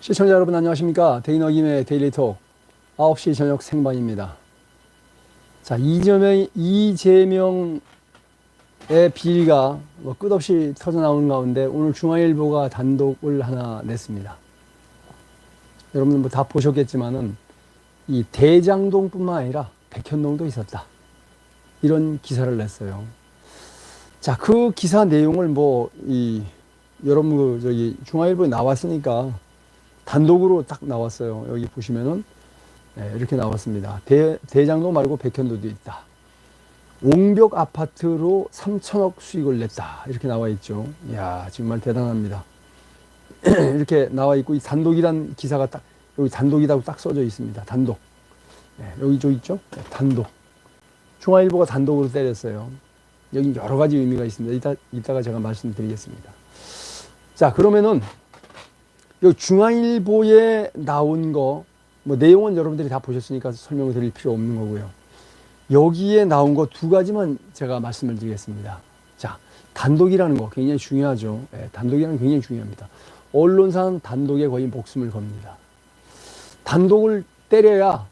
시청자 여러분 안녕하십니까? 데이너 김의 데일리톡 9시 저녁 생방입니다. 자 이재명, 이재명의 비리가 뭐 끝없이 터져나오는 가운데 오늘 중앙일보가 단독을 하나 냈습니다. 여러분들 뭐 다 보셨겠지만은 이 대장동뿐만 아니라 백현동도 있었다. 이런 기사를 냈어요. 자그 기사 내용을 뭐 이 여러분 그 저기 중앙일보에 나왔으니까 단독으로 딱 나왔어요. 여기 보시면은 네, 이렇게 나왔습니다. 대, 대장도 말고 백현도도 있다. 옹벽 아파트로 3천억 수익을 냈다. 이렇게 나와 있죠. 이야, 정말 대단합니다. 이렇게 나와 있고, 이 단독이란 기사가 딱, 여기 단독이라고 딱 써져 있습니다. 단독. 네, 여기 저 있죠? 네, 단독. 중앙일보가 단독으로 때렸어요. 여기 여러 가지 의미가 있습니다. 이따, 이따가 제가 말씀드리겠습니다. 자, 그러면은 요 중앙일보에 나온 거, 뭐 내용은 여러분들이 다 보셨으니까 설명을 드릴 필요 없는 거고요. 여기에 나온 거 두 가지만 제가 말씀을 드리겠습니다. 자, 단독이라는 거 굉장히 중요하죠. 예, 단독이라는 거 굉장히 중요합니다. 언론사는 단독에 거의 목숨을 겁니다. 단독을 때려야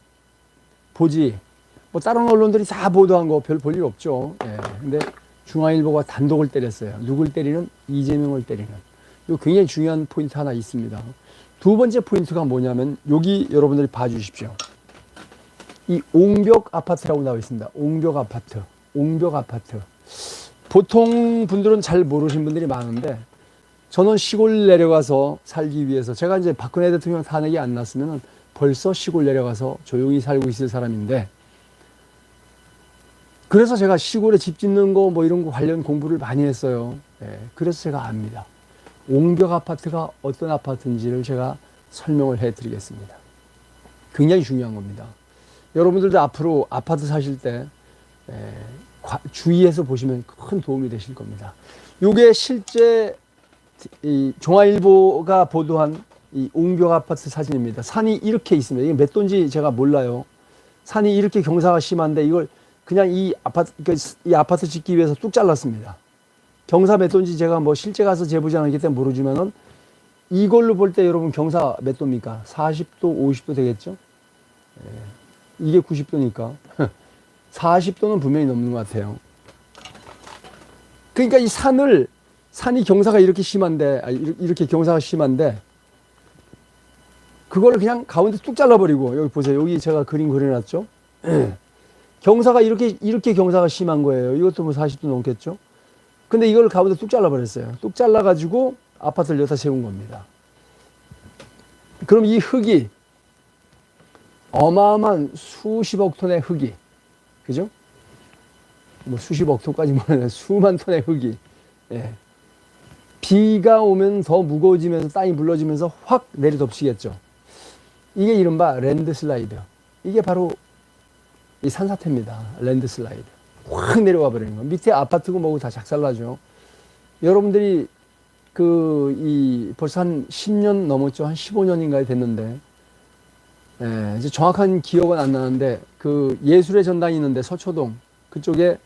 보지. 뭐 다른 언론들이 다 보도한 거 별 볼 일 없죠. 예, 근데 중앙일보가 단독을 때렸어요. 누굴 때리는? 이재명을 때리는. 요 굉장히 중요한 포인트 하나 있습니다. 두 번째 포인트가 뭐냐면 여기 여러분들이 봐주십시오. 이 옹벽 아파트라고 나와 있습니다. 옹벽 아파트, 옹벽 아파트. 보통 분들은 잘 모르신 분들이 많은데 저는 시골 내려가서 살기 위해서 제가 이제 박근혜 대통령 탄핵이 안 났으면 벌써 시골 내려가서 조용히 살고 있을 사람인데 그래서 제가 시골에 집 짓는 거 뭐 이런 거 관련 공부를 많이 했어요. 예, 그래서 제가 압니다. 옹벽 아파트가 어떤 아파트인지를 제가 설명을 해 드리겠습니다. 굉장히 중요한 겁니다. 여러분들도 앞으로 아파트 사실 때 주의해서 보시면 큰 도움이 되실 겁니다. 이게 실제 이 중앙일보가 보도한 이 옹벽 아파트 사진입니다. 산이 이렇게 있습니다. 이게 몇 도인지 제가 몰라요. 산이 이렇게 경사가 심한데 이걸 그냥 이 아파트 그러니까 이 아파트 짓기 위해서 뚝 잘랐습니다. 경사 몇 도인지 제가 뭐 실제 가서 재보지 않았기 때문에 모르지만은 이걸로 볼 때 여러분 경사 몇 도입니까? 40도, 50도 되겠죠? 예. 이게 90도니까 40도는 분명히 넘는 것 같아요. 그러니까 이 산을 산이 경사가 이렇게 심한데 아, 이렇게 경사가 심한데 그걸 그냥 가운데 뚝 잘라버리고 여기 보세요. 여기 제가 그림 그려놨죠? 경사가 이렇게 이렇게 경사가 심한 거예요. 이것도 뭐 40도 넘겠죠? 근데 이걸 가운데 뚝 잘라버렸어요. 뚝 잘라가지고 아파트를 여기다 세운 겁니다. 그럼 이 흙이 어마어마한 수십억 톤의 흙이, 그죠? 뭐 수십억 톤까지 모르는 수만 톤의 흙이, 예. 비가 오면 더 무거워지면서 땅이 물러지면서 확 내려덮치겠죠. 이게 이른바 랜드슬라이드. 이게 바로 이 산사태입니다. 랜드슬라이드. 확 내려와 버리는 거. 밑에 아파트고 뭐고 다 작살나죠. 여러분들이 그, 이, 벌써 한 10년 넘었죠. 한 15년인가에 됐는데, 예, 이제 정확한 기억은 안 나는데, 그 예술의 전당이 있는데, 서초동. 그쪽에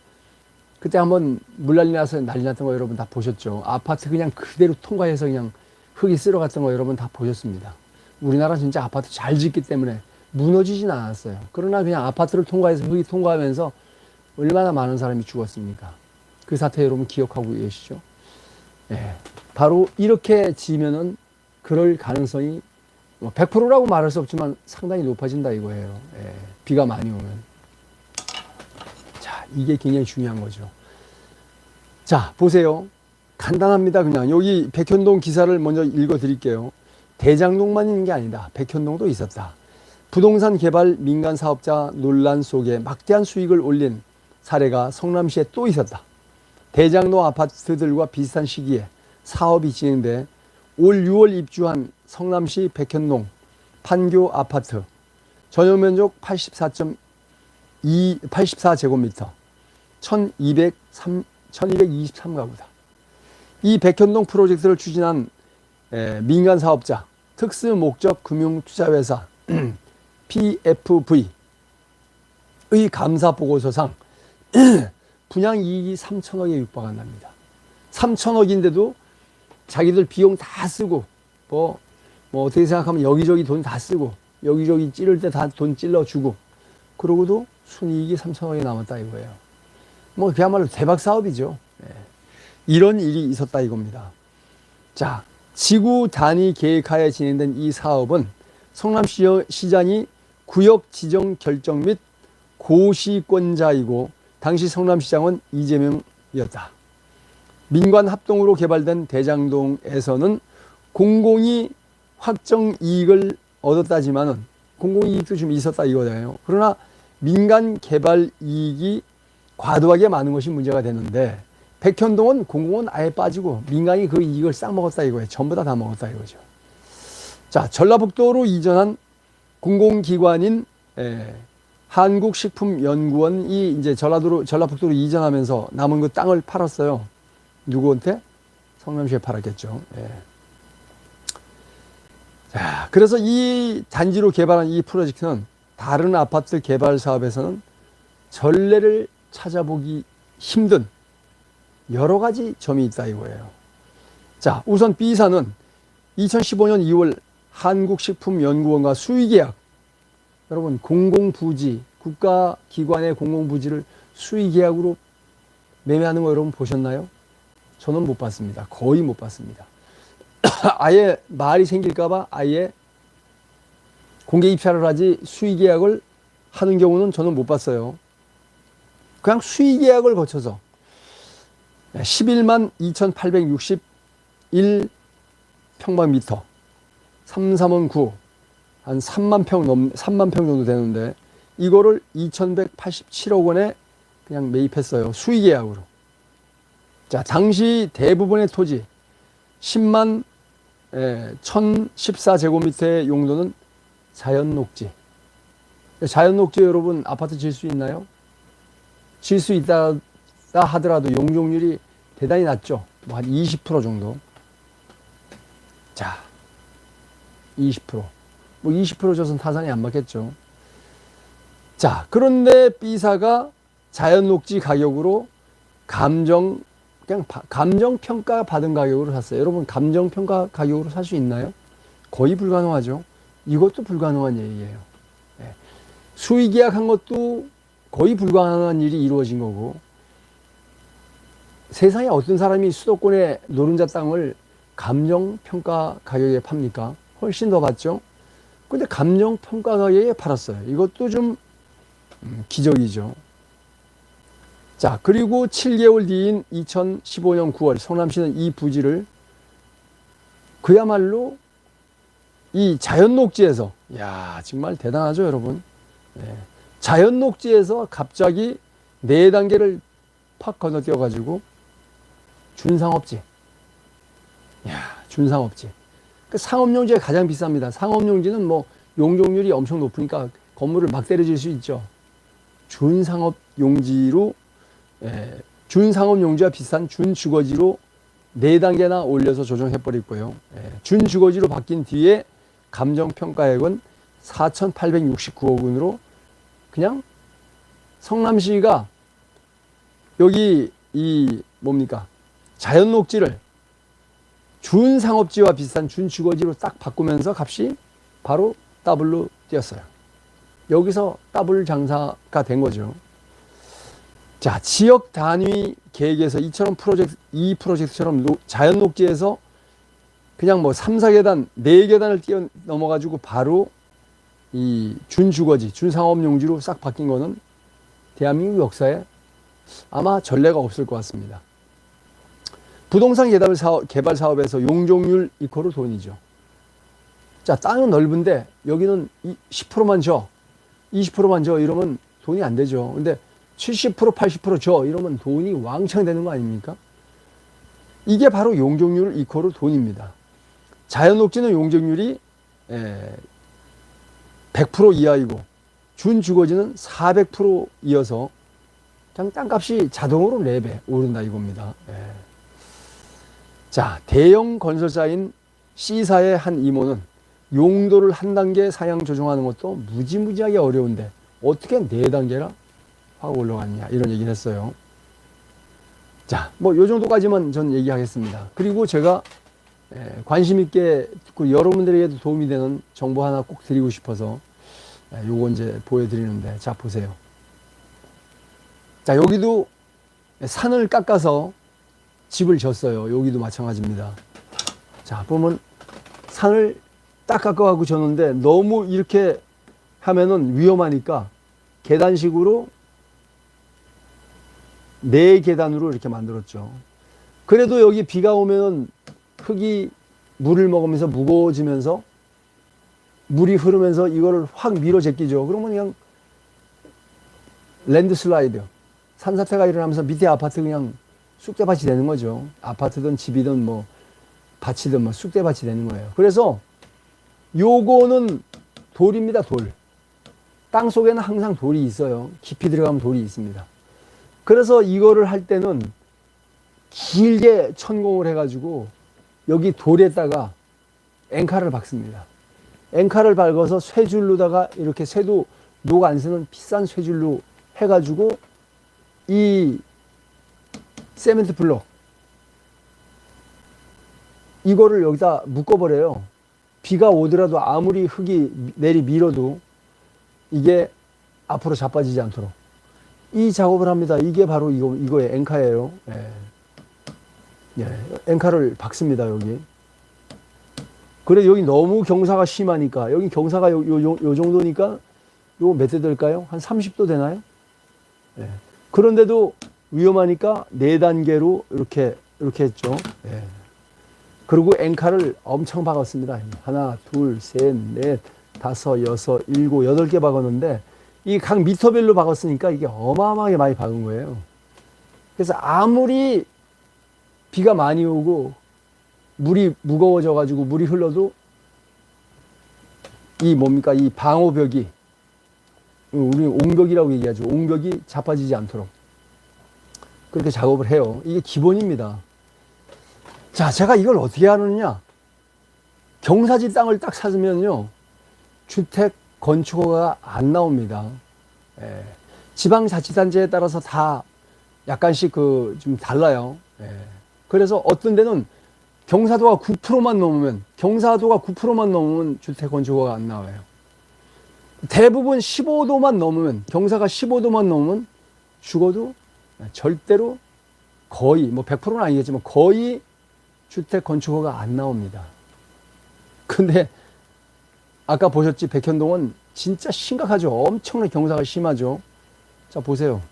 그때 한번 물난리 나서 난리 났던 거 여러분 다 보셨죠. 아파트 그냥 그대로 통과해서 그냥 흙이 쓸어갔던 거 여러분 다 보셨습니다. 우리나라 진짜 아파트 잘 짓기 때문에 무너지진 않았어요. 그러나 그냥 아파트를 통과해서 흙이 통과하면서 얼마나 많은 사람이 죽었습니까? 그 사태 여러분 기억하고 계시죠? 예. 바로 이렇게 지면은 그럴 가능성이 뭐 100%라고 말할 수 없지만 상당히 높아진다 이거예요. 예. 비가 많이 오면. 자, 이게 굉장히 중요한 거죠. 자, 보세요. 간단합니다. 그냥 여기 백현동 기사를 먼저 읽어 드릴게요. 대장동만 있는 게 아니다. 백현동도 있었다. 부동산 개발 민간 사업자 논란 속에 막대한 수익을 올린 사례가 성남시에 또 있었다. 대장동 아파트들과 비슷한 시기에 사업이 진행돼 올 6월 입주한 성남시 백현동 판교 아파트 전용 면적 84.2 84제곱미터 1203 1223가구다. 이 백현동 프로젝트를 추진한 에, 민간 사업자 특수 목적 금융 투자회사 PFV의 감사 보고서상 분양 이익이 3천억에 육박한답니다. 3천억인데도 자기들 비용 다 쓰고 뭐 뭐 어떻게 생각하면 여기저기 돈 다 쓰고 여기저기 찌를 때 다 돈 찔러주고 그러고도 순이익이 3천억이 남았다 이거예요. 뭐 그야말로 대박 사업이죠. 예. 이런 일이 있었다 이겁니다. 자, 지구 단위 계획하에 진행된 이 사업은 성남시장이 구역 지정 결정 및 고시권자이고 당시 성남시장은 이재명이었다. 민관 합동으로 개발된 대장동에서는 공공이 확정 이익을 얻었다지만은 공공 이익도 좀 있었다 이거잖아요. 그러나 민간 개발 이익이 과도하게 많은 것이 문제가 되는데 백현동은 공공은 아예 빠지고 민간이 그 이익을 싹 먹었다 이거예요. 전부 다 다 먹었다 이거죠. 자, 전라북도로 이전한 공공기관인 에, 한국식품연구원이 이제 전라도로 전라북도로 이전하면서 남은 그 땅을 팔았어요. 누구한테? 성남시에 팔았겠죠. 예. 자, 그래서 이 단지로 개발한 이 프로젝트는 다른 아파트 개발 사업에서는 전례를 찾아보기 힘든 여러 가지 점이 있다 이거예요. 자, 우선 B사는 2015년 2월 한국식품연구원과 수의계약, 여러분 공공부지, 국가기관의 공공부지를 수의계약으로 매매하는 거 여러분 보셨나요? 저는 못 봤습니다. 거의 못 봤습니다. 아예 말이 생길까봐 아예 공개 입찰을 하지 수의 계약을 하는 경우는 저는 못 봤어요. 그냥 수의 계약을 거쳐서 11만 2,861 평방미터, 33원 9, 한 3만 평 넘, 3만 평 정도 되는데 이거를 2,187억 원에 그냥 매입했어요. 수의 계약으로. 자, 당시 대부분의 토지 10만 예, 1014제곱미터의 용도는 자연 녹지. 자연 녹지 여러분 아파트 질 수 있나요? 질 수 있다 하더라도 용적률이 대단히 낮죠. 뭐 한 20% 정도. 자, 20%. 뭐 20% 져선 타산이 안 맞겠죠. 자, 그런데 B사가 자연 녹지 가격으로 감정 그냥 바- 감정 평가 받은 가격으로 샀어요. 여러분 감정 평가 가격으로 살 수 있나요? 거의 불가능하죠. 이것도 불가능한 얘기예요. 예. 수의 계약한 것도 거의 불가능한 일이 이루어진 거고 세상에 어떤 사람이 수도권의 노른자 땅을 감정 평가 가격에 팝니까? 훨씬 더 받죠. 근데 감정 평가 가격에 팔았어요. 이것도 좀 음, 기적이죠. 자, 그리고 7개월 뒤인 2015년 9월 성남시는 이 부지를 그야말로 이 자연 녹지에서 야 정말 대단하죠 여러분 예. 자연 녹지에서 갑자기 네 단계를 팍 건너뛰어 가지고 준상업지 야 준상업지 그 상업용지가 가장 비쌉니다. 상업용지는 뭐 용적률이 엄청 높으니까 건물을 막 때려질 수 있죠. 준상업용지로 예, 준상업용지와 비슷한 준주거지로 네 단계나 올려서 조정해버리고요. 예, 준주거지로 바뀐 뒤에 감정평가액은 4,869억 원으로 그냥 성남시가 여기 이 뭡니까? 자연녹지를 준상업지와 비슷한 준주거지로 딱 바꾸면서 값이 바로 더블로 뛰었어요. 여기서 더블 장사가 된 거죠. 자, 지역 단위 계획에서 이처럼 프로젝트, 이 프로젝트처럼 노- 자연 녹지에서 그냥 뭐 3, 4계단, 4계단을 뛰어 넘어가지고 바로 이 준주거지, 준상업용지로 싹 바뀐 거는 대한민국 역사에 아마 전례가 없을 것 같습니다. 부동산 개발 사업, 개발 사업에서 용적률 이코로 돈이죠. 자, 땅은 넓은데 여기는 이 10%만 줘. 20%만 줘. 이러면 돈이 안 되죠. 근데 70% 80%줘 이러면 돈이 왕창 되는 거 아닙니까? 이게 바로 용적률 이코로 돈입니다. 자연 녹지는 용적률이 에, 100% 이하이고 준주거지는 400% 이어서 그냥 땅값이 자동으로 4배 오른다 이겁니다. 예. 자, 대형 건설사인 C사의 한 이모는 용도를 한 단계 상향 조정하는 것도 무지무지하게 어려운데 어떻게 네 단계라 확 올라갔냐 이런 얘기를 했어요. 자, 뭐 요 정도까지만 전 얘기하겠습니다. 그리고 제가 예, 관심 있게 듣고 여러분들에게도 도움이 되는 정보 하나 꼭 드리고 싶어서 예, 요거 이제 보여드리는데 자 보세요. 자 여기도 산을 깎아서 집을 졌어요. 여기도 마찬가지입니다. 자 보면 산을 딱 깎아가고 졌는데 너무 이렇게 하면은 위험하니까 계단식으로 네 계단으로 이렇게 만들었죠. 그래도 여기 비가 오면은 흙이 물을 먹으면서 무거워지면서 물이 흐르면서 이거를 확 밀어 제끼죠. 그러면 그냥 랜드슬라이드 산사태가 일어나면서 밑에 아파트 그냥 쑥대밭이 되는 거죠. 아파트든 집이든 뭐 밭이든 뭐 쑥대밭이 되는 거예요. 그래서 요거는 돌입니다. 돌. 땅 속에는 항상 돌이 있어요. 깊이 들어가면 돌이 있습니다. 그래서 이거를 할 때는 길게 천공을 해가지고 여기 돌에다가 앵카를 박습니다. 앵카를 박아서 쇠줄로다가 이렇게 쇠도 녹 안 쓰는 비싼 쇠줄로 해가지고 이 세멘트 블록 이거를 여기다 묶어버려요. 비가 오더라도 아무리 흙이 내리 밀어도 이게 앞으로 자빠지지 않도록 이 작업을 합니다. 이게 바로 이거 이거의 앵카예요. 예. 예, 앵카를 박습니다 여기. 그래 여기 너무 경사가 심하니까 여기 경사가 요, 요, 요 정도니까 요거 몇 대 될까요? 한 30도 되나요? 예. 그런데도 위험하니까 네 단계로 이렇게 이렇게 했죠. 예. 그리고 앵카를 엄청 박았습니다. 하나, 둘, 셋, 넷, 다섯, 여섯, 일곱, 여덟 개 박았는데 이 각 미터별로 박았으니까 이게 어마어마하게 많이 박은 거예요. 그래서 아무리 비가 많이 오고 물이 무거워져 가지고 물이 흘러도 이 뭡니까 이 방호벽이 우리 옹벽이라고 얘기하죠. 옹벽이 자빠지지 않도록 그렇게 작업을 해요. 이게 기본입니다. 자, 제가 이걸 어떻게 하느냐? 경사지 땅을 딱 찾으면요, 주택 건축허가 안 나옵니다. 예. 지방자치단체에 따라서 다 약간씩 그 좀 달라요. 예. 그래서 어떤 데는 경사도가 9%만 넘으면 경사도가 9%만 넘으면 주택 건축허가 안 나와요. 대부분 15도만 넘으면 경사가 15도만 넘으면 죽어도 절대로 거의 뭐 100%는 아니겠지만 거의 주택 건축허가 안 나옵니다. 근데 아까 보셨지 백현동은 진짜 심각하죠. 엄청나게 경사가 심하죠. 자 보세요.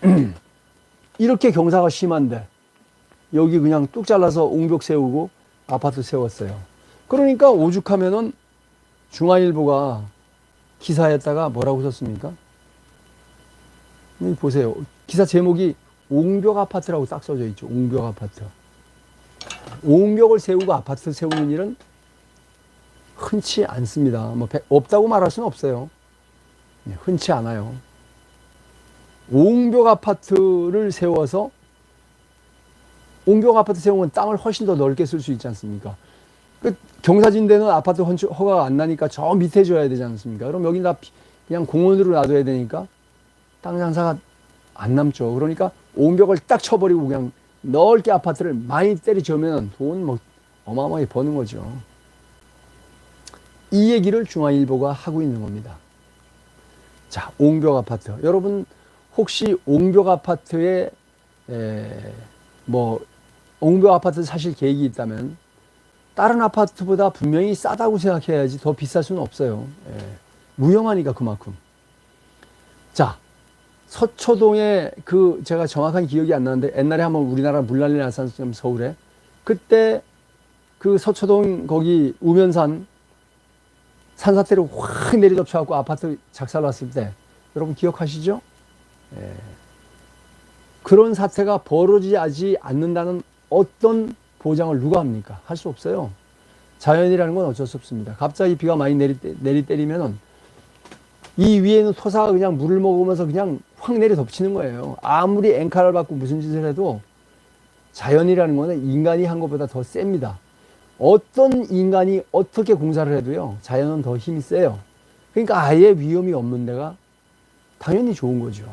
이렇게 경사가 심한데 여기 그냥 뚝 잘라서 옹벽 세우고 아파트 세웠어요. 그러니까 오죽하면은 중앙일보가 기사에다가 뭐라고 썼습니까? 보세요. 기사 제목이 옹벽 아파트라고 딱 써져 있죠. 옹벽 아파트. 옹벽을 세우고 아파트 세우는 일은 흔치 않습니다. 뭐 없다고 말할 수는 없어요. 네, 흔치 않아요. 옹벽 아파트를 세워서 옹벽 아파트 세우면 땅을 훨씬 더 넓게 쓸 수 있지 않습니까? 그 경사진대는 아파트 허가가 안 나니까 저 밑에 줘야 되지 않습니까? 그럼 여기 다 그냥 공원으로 놔둬야 되니까 땅 장사가 안 남죠. 그러니까 옹벽을 딱 쳐버리고 그냥 넓게 아파트를 많이 때려 지으면 돈 뭐 어마어마하게 버는 거죠. 이 얘기를 중앙일보가 하고 있는 겁니다. 자, 옹벽 아파트. 여러분 혹시 옹벽 아파트에 에, 뭐 옹벽 아파트 사실 계획이 있다면 다른 아파트보다 분명히 싸다고 생각해야지 더 비쌀 수는 없어요. 예. 무용하니까 그만큼. 자, 서초동에 그 제가 정확한 기억이 안 나는데 옛날에 한번 우리나라 물난리 났었죠 서울에 그때 그 서초동 거기 우면산 산사태로 확 내리덮쳐갖고 아파트 작살났을 때 여러분 기억하시죠? 예. 그런 사태가 벌어지지 않는다는 어떤 보장을 누가 합니까? 할 수 없어요. 자연이라는 건 어쩔 수 없습니다. 갑자기 비가 많이 내리, 내리 때리면은 이 위에는 토사가 그냥 물을 먹으면서 그냥 확 내려 덮치는 거예요. 아무리 앵카를 받고 무슨 짓을 해도 자연이라는 거는 인간이 한 것보다 더 셉니다. 어떤 인간이 어떻게 공사를 해도요, 자연은 더 힘이 세요. 그러니까 아예 위험이 없는 데가 당연히 좋은 거죠.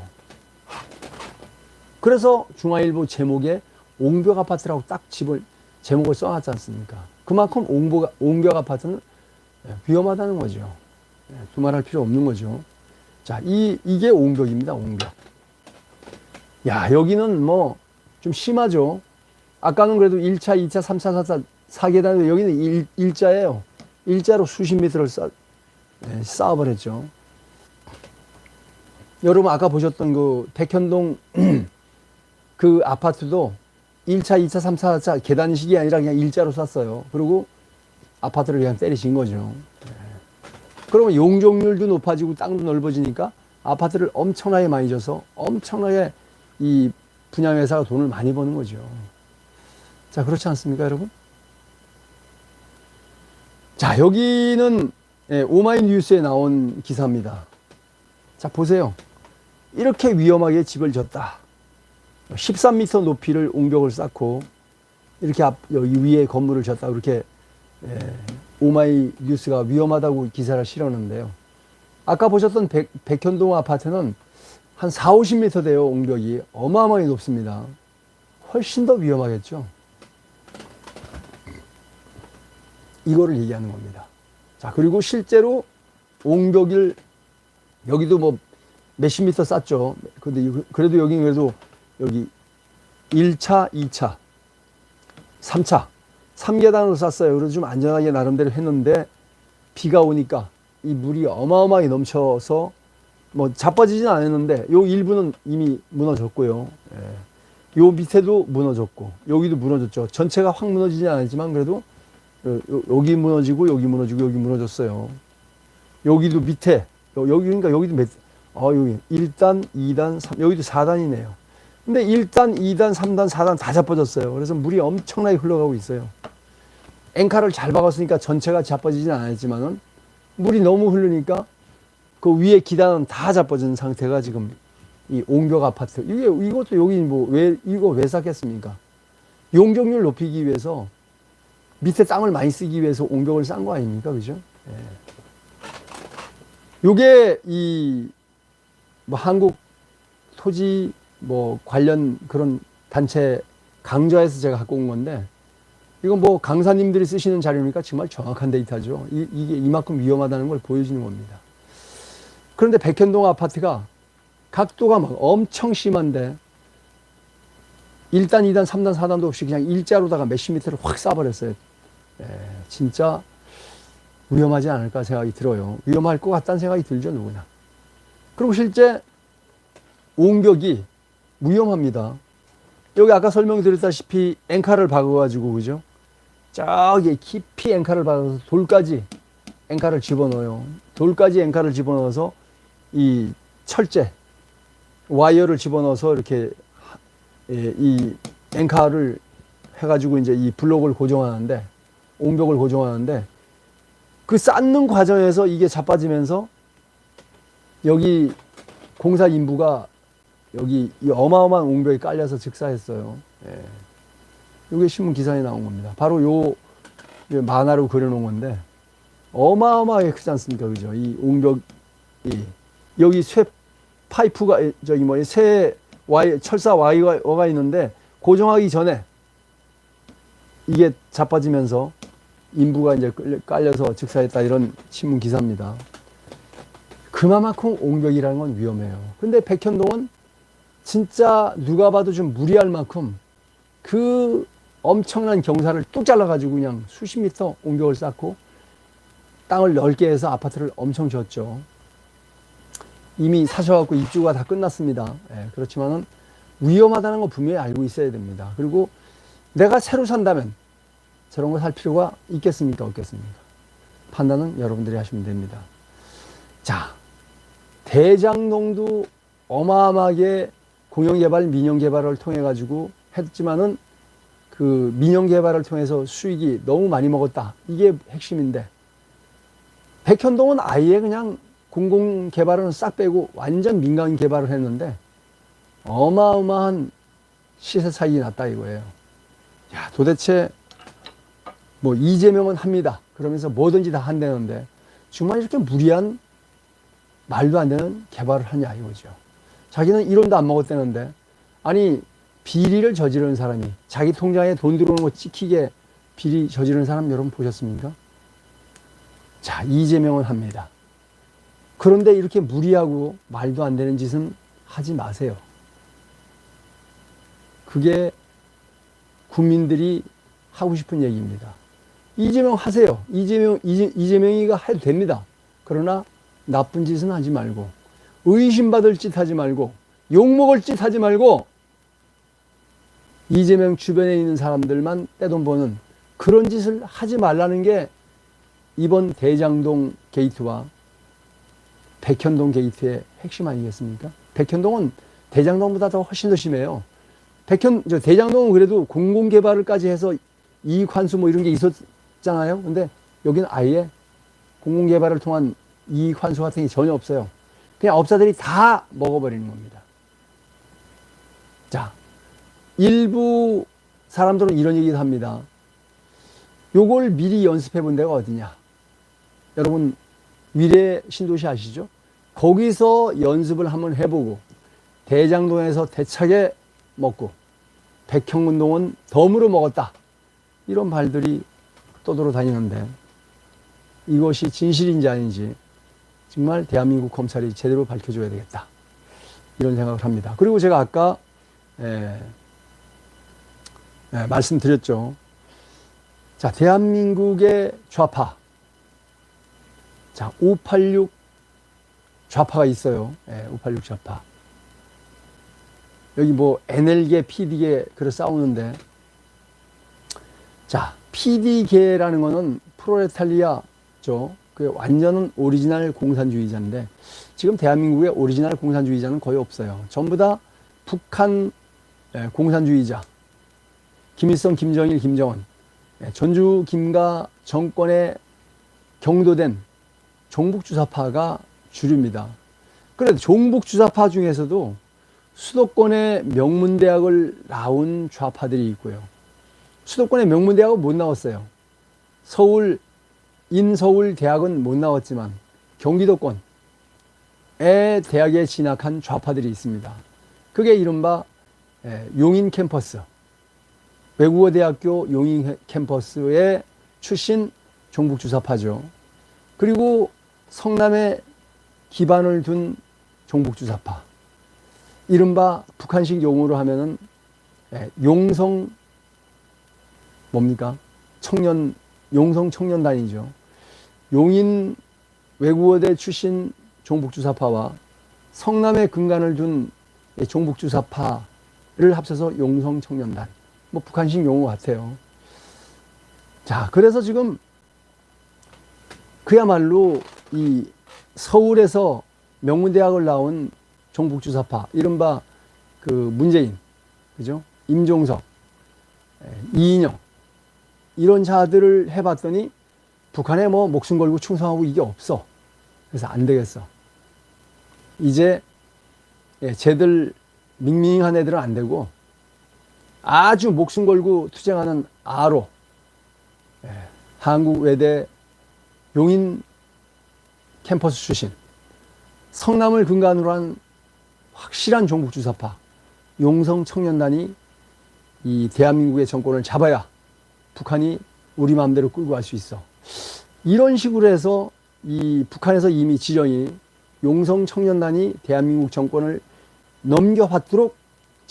그래서 중앙일보 제목에 옹벽 아파트라고 딱 집을 제목을 써놨지 않습니까? 그만큼 옹벽, 아파트는 예, 위험하다는 거죠. 예, 두말할 필요 없는 거죠. 자, 이, 이게 옹벽입니다, 옹벽. 야, 여기는 뭐 좀 심하죠. 아까는 그래도 1차, 2차, 3차, 4차, 4계단인데 여기는 일, 일자예요. 일자로 수십 미터를 쌓, 예, 쌓아버렸죠. 여러분 아까 보셨던 그 백현동 그 아파트도 1차, 2차, 3차, 4차 계단식이 아니라 그냥 일자로 쌌어요. 그리고 아파트를 그냥 때리신 거죠. 예. 그러면 용적률도 높아지고 땅도 넓어지니까 아파트를 엄청나게 많이 줘서 엄청나게 이 분양회사가 돈을 많이 버는 거죠. 자, 그렇지 않습니까, 여러분? 자, 여기는 예, 오마이뉴스에 나온 기사입니다. 자, 보세요. 이렇게 위험하게 집을 졌다. 13m 높이를 옹벽을 쌓고 이렇게 앞, 여기 위에 건물을 졌다. 그렇게 예, 오마이 뉴스가 위험하다고 기사를 실었는데요. 아까 보셨던 백, 백현동 아파트는 한 4, 50m 돼요, 옹벽이. 어마어마하게 높습니다. 훨씬 더 위험하겠죠. 이거를 얘기하는 겁니다. 자, 그리고 실제로 옹벽을 여기도 뭐 몇십 미터 쌓죠. 근데 이- 그래도 여기 그래도 여기 1차, 2차, 3차, 3계단으로 쌌어요. 그래서 좀 안전하게 나름대로 했는데 비가 오니까 이 물이 어마어마하게 넘쳐서 뭐 자빠지진 않았는데 요 일부는 이미 무너졌고요. 예. 요 밑에도 무너졌고 여기도 무너졌죠. 전체가 확 무너지진 않았지만 그래도 여기 무너지고 여기 무너지고 여기 무너졌어요. 여기도 밑에 여- 여기 그러니까 여기도 몇, 어 여기 1단, 2단, 3 여기도 4단이네요. 근데 1단, 2단, 3단, 4단 다 자빠졌어요. 그래서 물이 엄청나게 흘러가고 있어요. 앵카를 잘 박았으니까 전체가 자빠지진 않았지만은 물이 너무 흐르니까 그 위에 기단은 다 자빠진 상태가 지금 이 옹벽 아파트 이게 이것도 여기 뭐 왜 이거 왜 샀겠습니까? 용적률 높이기 위해서 밑에 땅을 많이 쓰기 위해서 옹벽을 싼 거 아닙니까? 그죠? 예. 요게 이 뭐 한국 토지 뭐 관련 그런 단체 강좌에서 제가 갖고 온 건데 이건 뭐 강사님들이 쓰시는 자료니까 정말 정확한 데이터죠. 이, 이게 이만큼 위험하다는 걸 보여주는 겁니다. 그런데 백현동 아파트가 각도가 막 엄청 심한데 1단, 2단, 3단, 4단도 없이 그냥 일자로다가 몇십 미터를 확 쏴버렸어요. 예, 진짜 위험하지 않을까 생각이 들어요. 위험할 것 같다는 생각이 들죠, 누구나. 그리고 실제 옹벽이 위험합니다. 여기 아까 설명드렸다시피 앵카를 박아가지고, 그죠? 저기 깊이 앵카를 박아서 돌까지 앵카를 집어넣어요. 돌까지 앵카를 집어넣어서 이 철제, 와이어를 집어넣어서 이렇게 하- 예, 이 앵카를 해가지고 이제 이 블록을 고정하는데, 옹벽을 고정하는데, 그 쌓는 과정에서 이게 자빠지면서 여기 공사 인부가 여기 이 어마어마한 옹벽이 깔려서 즉사했어요. 예. 이게 신문 기사에 나온 겁니다. 바로 요, 요 만화로 그려놓은 건데 어마어마하게 크지 않습니까, 그죠? 이 옹벽이 여기 쇠 파이프가 저기 뭐쇠 와이 철사 와이어가 있는데 고정하기 전에 이게 자빠지면서 인부가 이제 깔려서 즉사했다 이런 신문 기사입니다. 그만큼 옹벽이라는 건 위험해요. 근데 백현동은 진짜 누가 봐도 좀 무리할 만큼 그 엄청난 경사를 뚝 잘라가지고 그냥 수십 미터 옹벽을 쌓고 땅을 넓게 해서 아파트를 엄청 지었죠. 이미 사셔갖고 입주가 다 끝났습니다. 예, 그렇지만은 위험하다는 거 분명히 알고 있어야 됩니다. 그리고 내가 새로 산다면 저런 거 살 필요가 있겠습니까? 없겠습니까? 판단은 여러분들이 하시면 됩니다. 자, 대장동도 어마어마하게 공영개발, 민영개발을 통해가지고 했지만은 그 민영 개발을 통해서 수익이 너무 많이 먹었다. 이게 핵심인데, 백현동은 아예 그냥 공공 개발은 싹 빼고 완전 민간 개발을 했는데, 어마어마한 시세 차익이 났다 이거예요. 야, 도대체 뭐 이재명은 합니다. 그러면서 뭐든지 다 한다는데 정말 이렇게 무리한 말도 안 되는 개발을 하냐 이거죠. 자기는 1원도 안 먹었다는데 아니 비리를 저지르는 사람이 자기 통장에 돈 들어오는 거 찍히게 비리 저지르는 사람 여러분 보셨습니까? 자, 이재명은 합니다. 그런데 이렇게 무리하고 말도 안 되는 짓은 하지 마세요. 그게 국민들이 하고 싶은 얘기입니다. 이재명 하세요. 이재명, 이재, 이재명이가 해도 됩니다. 그러나 나쁜 짓은 하지 말고, 의심받을 짓 하지 말고, 욕먹을 짓 하지 말고, 이재명 주변에 있는 사람들만 떼돈 버는 그런 짓을 하지 말라는 게 이번 대장동 게이트와 백현동 게이트의 핵심 아니겠습니까? 백현동은 대장동보다 더 훨씬 더 심해요. 백현, 저 대장동은 그래도 공공개발을까지 해서 이익 환수 뭐 이런 게 있었잖아요. 근데 여기는 아예 공공개발을 통한 이익 환수 같은 게 전혀 없어요. 그냥 업자들이 다 먹어버리는 겁니다. 자, 일부 사람들은 이런 얘기도 합니다. 요걸 미리 연습해 본 데가 어디냐? 여러분, 미래 신도시 아시죠? 거기서 연습을 한번 해보고, 대장동에서 대차게 먹고, 백형운동은 덤으로 먹었다. 이런 말들이 떠돌아 다니는데, 이것이 진실인지 아닌지, 정말 대한민국 검찰이 제대로 밝혀줘야 되겠다. 이런 생각을 합니다. 그리고 제가 아까, 에, 에, 말씀드렸죠. 자, 대한민국의 좌파. 자, 586 좌파가 있어요. 예, 586 좌파. 여기 뭐 NL계, PD계 그래 싸우는데 자, PD계라는 거는 프로레탈리아죠. 그 완전한 오리지널 공산주의자인데 지금 대한민국의 오리지널 공산주의자는 거의 없어요. 전부 다 북한 예, 공산주의자. 김일성, 김정일, 김정은. 예, 전주 김가 정권에 경도된 종북주사파가 주류입니다. 그래도 종북주사파 중에서도 수도권의 명문대학을 나온 좌파들이 있고요. 수도권의 명문대학은 못 나왔어요. 서울, 인서울 대학은 못 나왔지만 경기도권의 대학에 진학한 좌파들이 있습니다. 그게 이른바 예, 용인 캠퍼스, 외국어 대학교 용인 캠퍼스의 출신 종북주사파죠. 그리고 성남에 기반을 둔 종북주사파. 이른바 북한식 용어로 하면은 예, 용성 뭡니까? 청년 용성 청년단이죠. 용인 외국어대 출신 종북주사파와 성남에 근간을 둔 종북주사파를 합쳐서 용성 청년단. 뭐 북한식 용어 같아요. 자, 그래서 지금 그야말로 이 서울에서 명문대학을 나온 종북주사파, 이른바 그 문재인, 그죠? 임종석, 이인영, 이런 자들을 해봤더니 북한에 뭐 목숨 걸고 충성하고 이게 없어. 그래서 안 되겠어. 이제 예, 쟤들 밍밍한 애들은 안 되고 아주 목숨 걸고 투쟁하는 아로 예, 한국 외대 용인 캠퍼스 출신 성남을 근간으로 한 확실한 종북 주사파 용성 청년단이 이 대한민국의 정권을 잡아야 북한이 우리 마음대로 끌고 갈 수 있어. 이런 식으로 해서 이 북한에서 이미 지령이 용성 청년단이 대한민국 정권을 넘겨받도록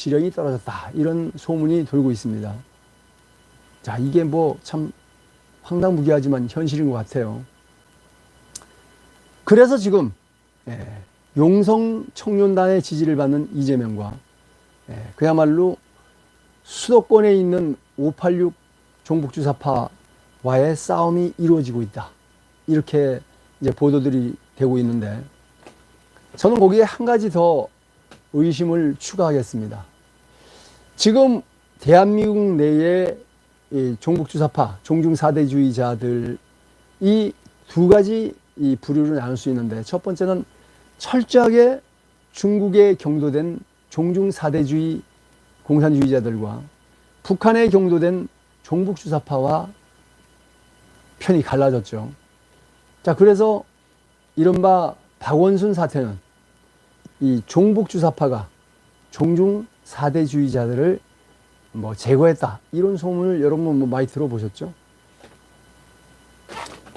지령이 떨어졌다. 이런 소문이 돌고 있습니다. 자, 이게 뭐 참 황당무계하지만 현실인 것 같아요. 그래서 지금 예, 용성 청년단의 지지를 받는 이재명과 예, 그야말로 수도권에 있는 586 종북주사파와의 싸움이 이루어지고 있다. 이렇게 이제 보도들이 되고 있는데 저는 거기에 한 가지 더 의심을 추가하겠습니다. 지금 대한민국 내의 종북주사파, 종중사대주의자들이 두 가지 이 부류를 나눌 수 있는데 첫 번째는 철저하게 중국에 경도된 종중사대주의 공산주의자들과 북한에 경도된 종북주사파와 편이 갈라졌죠. 자, 그래서 이른바 박원순 사태는 이 종북주사파가 종중 사대주의자들을 뭐 제거했다 이런 소문을 여러분 뭐 많이 들어보셨죠?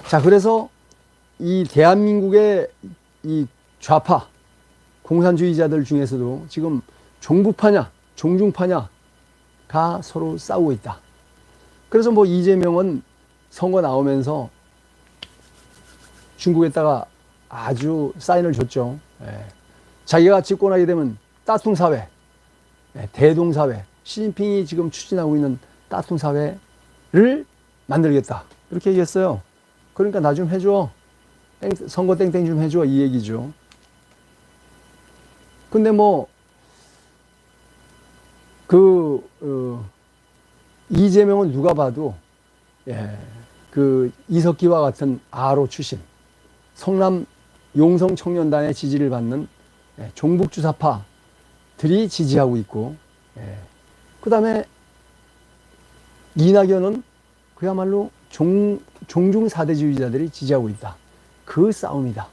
자 그래서 이 대한민국의 이 좌파 공산주의자들 중에서도 지금 종북파냐 종중파냐가 서로 싸우고 있다. 그래서 뭐 이재명은 선거 나오면서 중국에다가 아주 사인을 줬죠. 예. 자기가 집권하게 되면 따뚱 사회, 예, 대동 사회, 시진핑이 지금 추진하고 있는 따뚱 사회를 만들겠다. 이렇게 얘기했어요. 그러니까 나 좀 해줘. 땡, 선거 땡땡 좀 해줘. 이 얘기죠. 근데 뭐, 그, 어, 이재명은 누가 봐도, 예, 그 이석기와 같은 아로 출신, 성남 용성 청년단의 지지를 받는 예, 종북주사파 들이 지지하고 있고, 예, 그 다음에 이낙연은 그야말로 종, 종중 사대주의자들이 지지하고 있다. 그 싸움이다.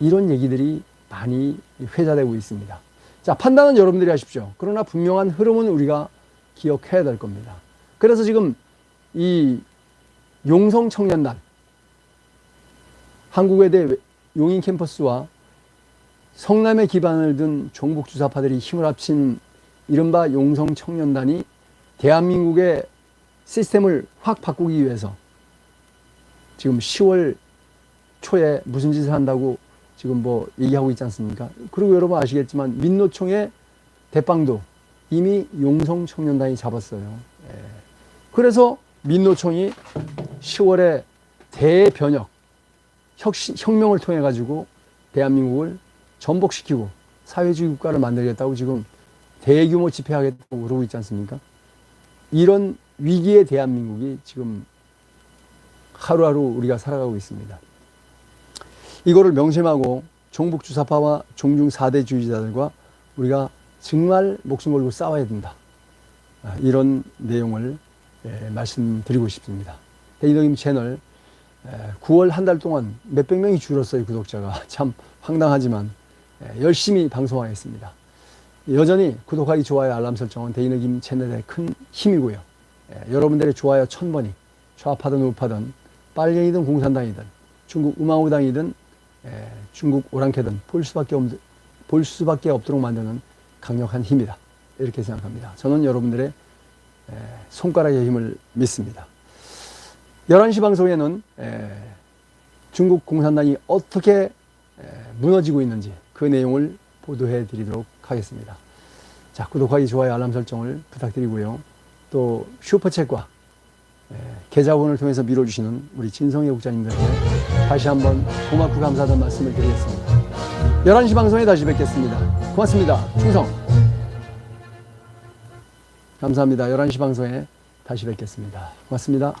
이런 얘기들이 많이 회자되고 있습니다. 자, 판단은 여러분들이 하십시오. 그러나 분명한 흐름은 우리가 기억해야 될 겁니다. 그래서 지금 이 용성 청년단, 한국외대 용인 캠퍼스와 성남에 기반을 둔 종북주사파들이 힘을 합친 이른바 용성 청년단이 대한민국의 시스템을 확 바꾸기 위해서 지금 10월 초에 무슨 짓을 한다고 지금 뭐 얘기하고 있지 않습니까? 그리고 여러분 아시겠지만 민노총의 대빵도 이미 용성 청년단이 잡았어요. 예. 그래서 민노총이 10월에 대변혁 혁명을 통해 가지고 대한민국을 전복시키고 사회주의 국가를 만들겠다고 지금 대규모 집회하겠다고 그러고 있지 않습니까? 이런 위기의 대한민국이 지금 하루하루 우리가 살아가고 있습니다. 이거를 명심하고 종북 주사파와 종중 사대주의자들과 우리가 정말 목숨 걸고 싸워야 된다. 아, 이런 내용을 예, 말씀드리고 싶습니다. 대인덕임 채널 9월 한 달 동안 몇백 명이 줄었어요 구독자가 참 황당하지만 예, 열심히 방송하겠습니다. 여전히 구독하기 좋아요 알람 설정은 대인덕임 채널의 큰 힘이고요. 예, 여러분들의 좋아요 천 번이 좌파든 우파든 빨갱이든 공산당이든 중국 음악우당이든 예, 중국 오랑캐든 볼 수밖에 없, 볼 수밖에 없도록 만드는 강력한 힘이다. 이렇게 생각합니다. 저는 여러분들의 예, 손가락의 힘을 믿습니다. 11시 방송에는 에, 중국 공산당이 어떻게 에, 무너지고 있는지 그 내용을 보도해 드리도록 하겠습니다. 자, 구독하기, 좋아요, 알람 설정을 부탁드리고요. 또 슈퍼챗과 에, 계좌번호를 통해서 밀어주시는 우리 진성희 국장님들께 다시 한번 고맙고 감사하다는 말씀을 드리겠습니다. 11시 방송에 다시 뵙겠습니다. 고맙습니다. 충성! 감사합니다. 11시 방송에 다시 뵙겠습니다. 고맙습니다.